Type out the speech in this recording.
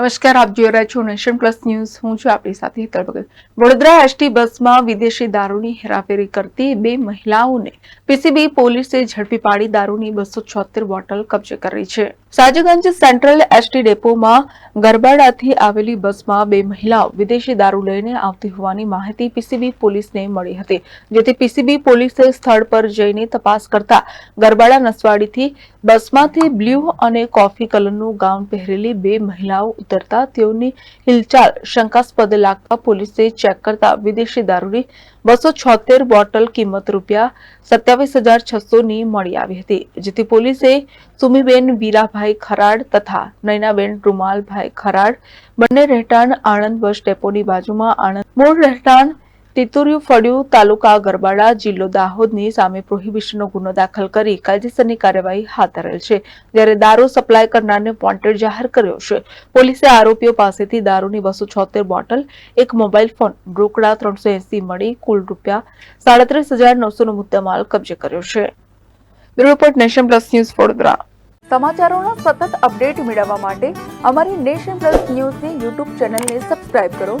નમસ્કાર, આપ જોઈ રહ્યા છો નેશન પ્લસ ન્યૂઝ. હું છું આપણી સાથે હેતલ ભગત. વડોદરા એસટી બસમાં વિદેશી દારૂની હેરાફેરી કરતી બે મહિલાઓને પીસીબી પોલીસે ઝડપી પાડી દારૂની બસો છોતેર બોટલ કબજે કરી છે. સાજગંજ સેન્ટ્રલ એસટી ડેપોમાં ગરબાડાથી આવેલી બસમાં બે મહિલાઓ વિદેશી દારૂ લઈને આવતી હોવાની માહિતી પીસીબી પોલીસને મળી હતી, જેથી પીસીબી પોલીસે સ્થળ પર જઈને તપાસ કરતા ગરબાડા નસવાડીથી બસમાંથી બ્લુ અને કોફી કલરનું ગાઉન પહેરેલી બે મહિલાઓ ઉતરતા તેઓની હિલચાલ શંકાસ્પદ લાગતા પોલીસે ચેક કરતા વિદેશી દારૂની બસો છોતેર બોટલ કિંમત રૂપિયા સત્યાવીસ હજાર છસો ની મળી આવી હતી, જેથી પોલીસે સુમીબેન, વીરાભાઈ ખરાડ તથા નયનાબેન, રૂમાલભાઈ ખરાડ બંને રહેઠાણ આણંદ બસ ડેપોની બાજુમાં આણંદ, મૂળ રહેઠાણ તિતુરિયું ફળિયું તાલુકા ગરબાડા જિલ્લો દાહોદની સામે પ્રોહિબિશનનો ગુનો દાખલ કરી કાયદેસરની કાર્યવાહી હાથ ધરેલ છે. જ્યારે દારૂ સપ્લાય કરનારને વોન્ટેડ જાહેર કર્યો છે. પોલીસે આરોપીઓ પાસેથી દારૂની બસો બોટલ, એક મોબાઈલ ફોન, રોકડા ત્રણસો એસી મળી, કુલ રૂપિયા સાડત્રીસ હજાર નવસોનો મુદ્દામાલ કબજે કર્યો છે. Bureau nation plus news Vadodara. સમાચારોના સતત અપડેટ મેળવવા માટે અમારી નેશન પ્લસ ન્યૂઝની યુટ્યુબ ચેનલને સબસ્ક્રાઇબ કરો.